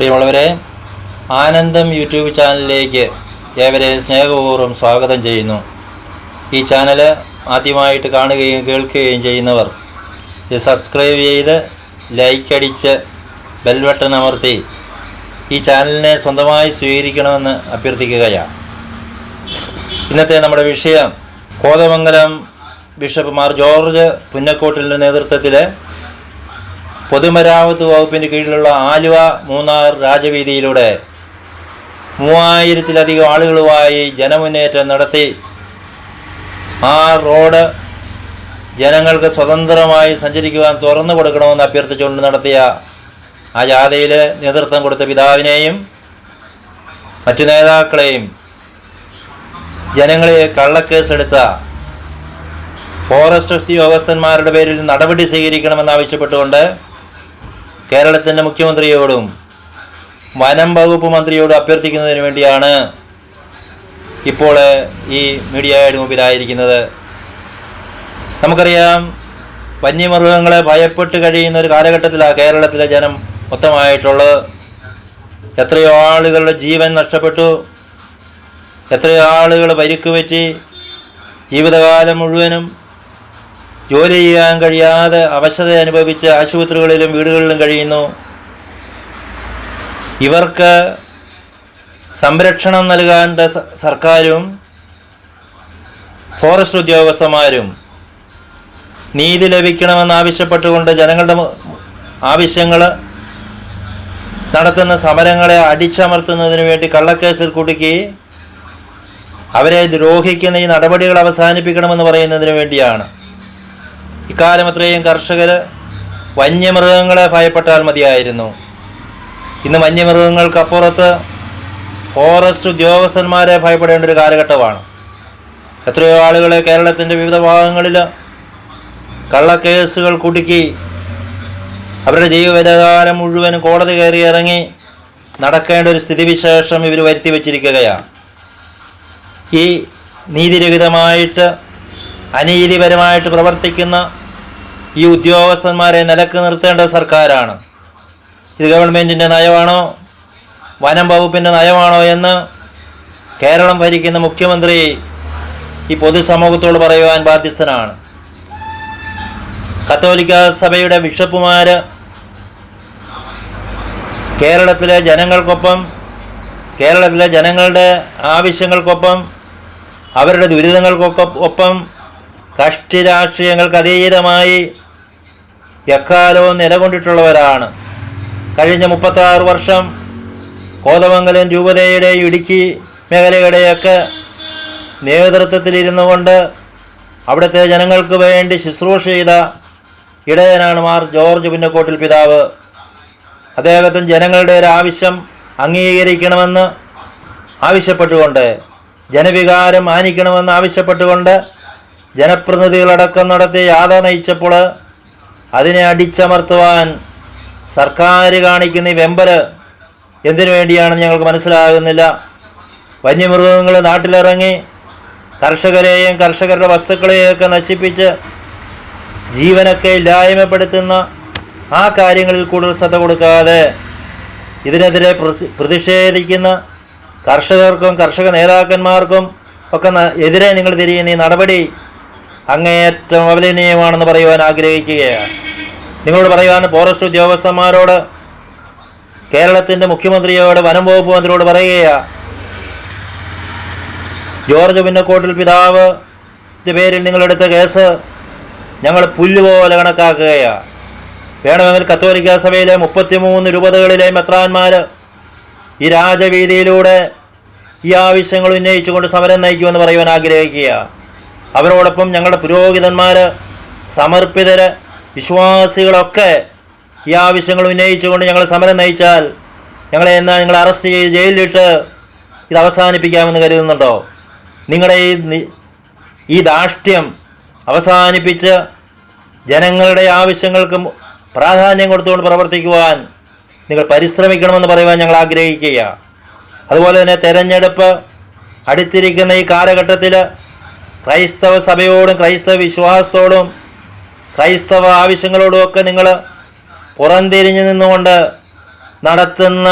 പ്രിയമുള്ളവരെ ആനന്ദം യൂട്യൂബ് ചാനലിലേക്ക് ഏവരെ സ്നേഹപൂർവം സ്വാഗതം ചെയ്യുന്നു. ഈ ചാനൽ ആദ്യമായിട്ട് കാണുകയും കേൾക്കുകയും ചെയ്യുന്നവർ ഇത് സബ്സ്ക്രൈബ് ചെയ്ത് ലൈക്ക് അടിച്ച് ബെൽ ബട്ടൺ അമർത്തി ഈ ചാനലിനെ സ്വന്തമായി സ്വീകരിക്കണമെന്ന് അഭ്യർത്ഥിക്കുകയാണ്. ഇന്നത്തെ നമ്മുടെ വിഷയം കോതമംഗലം ബിഷപ്പ് മാർ ജോർജ് പുന്നക്കോട്ടിന്റെ നേതൃത്വത്തിൽ പൊതുമരാമത്ത് വകുപ്പിന് കീഴിലുള്ള ആലുവ മൂന്നാർ രാജവീതിയിലൂടെ മൂവായിരത്തിലധികം ആളുകളുമായി ജനമുന്നേറ്റം നടത്തി ആ റോഡ് ജനങ്ങൾക്ക് സ്വതന്ത്രമായി സഞ്ചരിക്കുവാൻ തുറന്നു കൊടുക്കണമെന്ന് അഭ്യർത്ഥിച്ചുകൊണ്ട് നടത്തിയ ആ ജാഥയിൽ നേതൃത്വം കൊടുത്ത പിതാവിനെയും മറ്റു നേതാക്കളെയും ജനങ്ങളെ കള്ളക്കേസെടുത്ത ഫോറസ്റ്റ് ഉദ്യോഗസ്ഥന്മാരുടെ പേരിൽ നടപടി സ്വീകരിക്കണമെന്നാവശ്യപ്പെട്ടുകൊണ്ട് കേരളത്തിന്റെ മുഖ്യമന്ത്രിയോടും വനം വകുപ്പ് മന്ത്രിയോടും അഭ്യർത്ഥിക്കുന്നതിന് വേണ്ടിയാണ് ഇപ്പോൾ ഈ മീഡിയയുടെ മുമ്പിലായിരിക്കുന്നത്. നമുക്കറിയാം വന്യമൃഗങ്ങളെ ഭയപ്പെട്ട് കഴിയുന്ന ഒരു കാലഘട്ടത്തിലാണ് കേരളത്തിലെ ജനം മൊത്തമായിട്ടുള്ളത്. എത്രയോ ആളുകളുടെ ജീവൻ നഷ്ടപ്പെട്ടു. എത്രയോ ആളുകൾ പരിക്ക് പറ്റി. ജീവിതകാലം മുഴുവനും ജോലി ചെയ്യാൻ കഴിയാതെ അവശത അനുഭവിച്ച് ആശുപത്രികളിലും വീടുകളിലും കഴിയുന്നു. ഇവർക്ക് സംരക്ഷണം നൽകേണ്ട സർക്കാരും ഫോറസ്റ്റ് ഉദ്യോഗസ്ഥന്മാരും നീതി ലഭിക്കണമെന്ന് ആവശ്യപ്പെട്ടുകൊണ്ട് ജനങ്ങളുടെ ആവശ്യങ്ങൾ നടത്തുന്ന സമരങ്ങളെ അടിച്ചമർത്തുന്നതിന് വേണ്ടി കള്ളക്കേസിൽ കുടുക്കി അവരെ ദ്രോഹിക്കുന്ന ഈ നടപടികൾ അവസാനിപ്പിക്കണമെന്ന് പറയുന്നതിന് വേണ്ടിയാണ്. ഇക്കാലം അത്രയും കർഷകർ വന്യമൃഗങ്ങളെ ഭയപ്പെട്ടാൽ മതിയായിരുന്നു. ഇന്ന് വന്യമൃഗങ്ങൾക്കപ്പുറത്ത് ഫോറസ്റ്റ് ഉദ്യോഗസ്ഥന്മാരെ ഭയപ്പെടേണ്ട ഒരു കാലഘട്ടമാണ്. എത്രയോ ആളുകളെ കേരളത്തിന്റെ വിവിധ ഭാഗങ്ങളിൽ കള്ളക്കേസുകൾ കുടുക്കി അവരുടെ ജീവിതകാലം മുഴുവൻ കോടതി കയറി ഇറങ്ങി നടക്കേണ്ട ഒരു സ്ഥിതിവിശേഷം ഇവർ വരുത്തി വച്ചിരിക്കുകയാണ്. ഈ നീതിരഹിതമായിട്ട് അനീതിപരമായിട്ട് പ്രവർത്തിക്കുന്ന ഈ ഉദ്യോഗസ്ഥന്മാരെ നിലയ്ക്ക് നിർത്തേണ്ട സർക്കാരാണ്. ഇത് ഗവൺമെന്റിന്റെ നയമാണോ? വനം വകുപ്പിന്റെ നയമാണോ എന്ന് കേരളം ഭരിക്കുന്ന മുഖ്യമന്ത്രി ഈ പൊതുസമൂഹത്തോട് പറയുവാൻ ബാധ്യസ്ഥനാണ്. കത്തോലിക്ക സഭയുടെ ബിഷപ്പുമാർ കേരളത്തിലെ ജനങ്ങൾക്കൊപ്പം കേരളത്തിലെ ജനങ്ങളുടെ ആവശ്യങ്ങൾക്കൊപ്പം അവരുടെ ദുരിതങ്ങൾക്കൊക്കെ ഒപ്പം കക്ഷി രാഷ്ട്രീയങ്ങൾക്ക് അതീതമായി എക്കാലവും നിലകൊണ്ടിട്ടുള്ളവരാണ്. കഴിഞ്ഞ മുപ്പത്താറ് വർഷം കോതമംഗലം രൂപതയുടെ ഇടുക്കി മേഖലയുടെയൊക്കെ നേതൃത്വത്തിലിരുന്നു കൊണ്ട് അവിടുത്തെ ജനങ്ങൾക്ക് വേണ്ടി ശുശ്രൂഷ ചെയ്ത ഇടയനാണ് മാർ ജോർജ് പുന്നക്കോട്ടിൽ പിതാവ്. അദ്ദേഹത്തിന് ജനങ്ങളുടെ ഒരു ആവശ്യം അംഗീകരിക്കണമെന്ന് ആവശ്യപ്പെട്ടുകൊണ്ട് ജനവികാരം മാനിക്കണമെന്ന് ആവശ്യപ്പെട്ടുകൊണ്ട് ജനപ്രതിനിധികളടക്കം നടത്തിയ യാത നയിച്ചപ്പോൾ അതിനെ അടിച്ചമർത്തുവാൻ സർക്കാർ കാണിക്കുന്ന ഈ വെമ്പൽ എന്തിനു വേണ്ടിയാണെന്ന് ഞങ്ങൾക്ക് മനസ്സിലാകുന്നില്ല. വന്യമൃഗങ്ങൾ നാട്ടിലിറങ്ങി കർഷകരെയും കർഷകരുടെ വസ്തുക്കളെയൊക്കെ നശിപ്പിച്ച് ജീവനൊക്കെ ഇല്ലായ്മപ്പെടുത്തുന്ന ആ കാര്യങ്ങളിൽ കൂടുതൽ ശ്രദ്ധ കൊടുക്കാതെ ഇതിനെതിരെ പ്രതി- പ്രതിഷേധിക്കുന്ന കർഷകർക്കും കർഷക നേതാക്കന്മാർക്കും ഒക്കെ എതിരെ നിങ്ങൾ തിരിയുന്ന ഈ നടപടി അങ്ങേയറ്റം അപലനീയമാണെന്ന് പറയുവാൻ ആഗ്രഹിക്കുകയാണ്. നിങ്ങളോട് പറയുവാൻ ഫോറസ്റ്റ് ഉദ്യോഗസ്ഥന്മാരോട് കേരളത്തിന്റെ മുഖ്യമന്ത്രിയോട് വനം വകുപ്പ് മന്ത്രിയോട് പറയുകയാണ് ജോർജ് പിന്നക്കോട്ടിൽ പിതാവ് പേരിൽ നിങ്ങളെടുത്ത കേസ് ഞങ്ങൾ പുല്ലുപോലെ കണക്കാക്കുകയാ. വേണമെങ്കിൽ കത്തോലിക്ക സഭയിലെ മുപ്പത്തിമൂന്ന് രൂപതകളിലെ മെത്രാന്മാർ ഈ രാജവീതിയിലൂടെ ഈ ആവശ്യങ്ങൾ ഉന്നയിച്ചുകൊണ്ട് സമരം നയിക്കുമെന്ന് പറയുവാൻ ആഗ്രഹിക്കുക അവരോടൊപ്പം ഞങ്ങളുടെ പുരോഹിതന്മാർ സമർപ്പിതര് വിശ്വാസികളൊക്കെ ഈ ആവശ്യങ്ങൾ ഉന്നയിച്ചുകൊണ്ട് ഞങ്ങൾ സമരം നയിച്ചാൽ ഞങ്ങളെ എന്നാൽ നിങ്ങൾ അറസ്റ്റ് ചെയ്ത് ജയിലിലിട്ട് ഇത് അവസാനിപ്പിക്കാമെന്ന് കരുതുന്നുണ്ടോ? നിങ്ങളുടെ ഈ ഈ ധാഷ്ട്യം അവസാനിപ്പിച്ച് ജനങ്ങളുടെ ആവശ്യങ്ങൾക്ക് പ്രാധാന്യം കൊടുത്തുകൊണ്ട് പ്രവർത്തിക്കുവാൻ നിങ്ങൾ പരിശ്രമിക്കണമെന്ന് പറയുവാൻ ഞങ്ങൾ ആഗ്രഹിക്കുക അതുപോലെ തന്നെ തെരഞ്ഞെടുപ്പ് അടുത്തിരിക്കുന്ന ഈ കാലഘട്ടത്തിൽ ക്രൈസ്തവ സഭയോടും ക്രൈസ്തവ വിശ്വാസത്തോടും ക്രൈസ്തവ ആവശ്യങ്ങളോടും ഒക്കെ നിങ്ങൾ പുറംതിരിഞ്ഞു നിന്നുകൊണ്ട് നടത്തുന്ന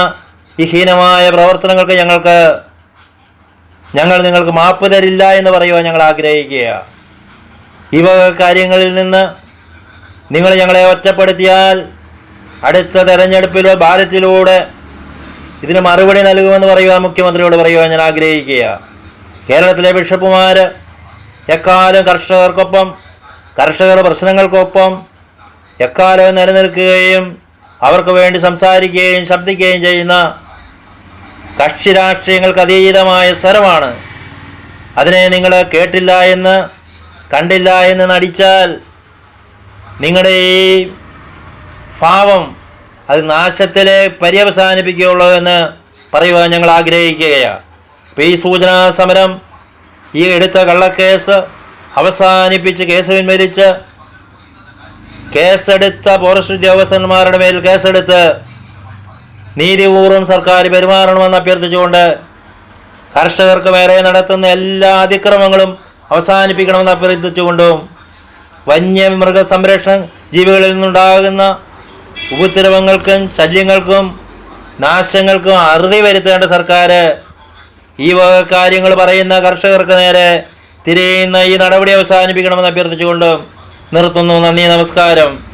ഈ ഹീനമായ പ്രവർത്തനങ്ങൾക്ക് ഞങ്ങൾക്ക് ഞങ്ങൾ നിങ്ങൾക്ക് മാപ്പ് തരില്ല എന്ന് പറയുവാൻ ഞങ്ങൾ ആഗ്രഹിക്കുക ഈ വക കാര്യങ്ങളിൽ നിന്ന് നിങ്ങൾ ഞങ്ങളെ ഒറ്റപ്പെടുത്തിയാൽ അടുത്ത തെരഞ്ഞെടുപ്പിലോ ബാലറ്റിലൂടെ ഇതിന് മറുപടി നൽകുമെന്ന് പറയുവാൻ മുഖ്യമന്ത്രിയോട് പറയുവാൻ ഞാൻ ആഗ്രഹിക്കുക കേരളത്തിലെ ബിഷപ്പുമാർ എക്കാലം കർഷകർക്കൊപ്പം കർഷകരുടെ പ്രശ്നങ്ങൾക്കൊപ്പം എക്കാലവും നിലനിൽക്കുകയും അവർക്ക് വേണ്ടി സംസാരിക്കുകയും ശബ്ദിക്കുകയും ചെയ്യുന്ന കക്ഷി രാഷ്ട്രീയങ്ങൾക്ക് അതീതമായ സ്വരമാണ്. അതിനെ നിങ്ങൾ കേട്ടില്ല എന്ന് കണ്ടില്ല എന്ന് നടിച്ചാൽ നിങ്ങളുടെ ഈ ഭാവം അത് നാശത്തിലെ പര്യവസാനിപ്പിക്കുകയുള്ളൂ എന്ന് പറയുവാൻ ഞങ്ങൾ ആഗ്രഹിക്കുകയാണ്. അപ്പോൾ ഈ സൂചനാ സമരം ഈ എടുത്ത കള്ളക്കേസ് അവസാനിപ്പിച്ച് കേസ് പിൻവലിച്ച് കേസെടുത്ത ഫോറസ്റ്റ് ഉദ്യോഗസ്ഥന്മാരുടെ മേൽ കേസെടുത്ത് നീതിപൂർവം സർക്കാർ പെരുമാറണമെന്ന് അഭ്യർത്ഥിച്ചുകൊണ്ട് കർഷകർക്ക് മേലെ നടത്തുന്ന എല്ലാ അതിക്രമങ്ങളും അവസാനിപ്പിക്കണമെന്ന് അഭ്യർത്ഥിച്ചുകൊണ്ടും വന്യമൃഗ സംരക്ഷണ ജീവികളിൽ നിന്നുണ്ടാകുന്ന ഉപദ്രവങ്ങൾക്കും ശല്യങ്ങൾക്കും നാശങ്ങൾക്കും അറുതി വരുത്തേണ്ട സർക്കാർ ഈ വക കാര്യങ്ങൾ പറയുന്ന കർഷകർക്ക് നേരെ തിരിയുന്ന ഈ നടപടി അവസാനിപ്പിക്കണമെന്ന് അഭ്യർത്ഥിച്ചുകൊണ്ട് നിർത്തുന്നു. നന്ദി നമസ്കാരം.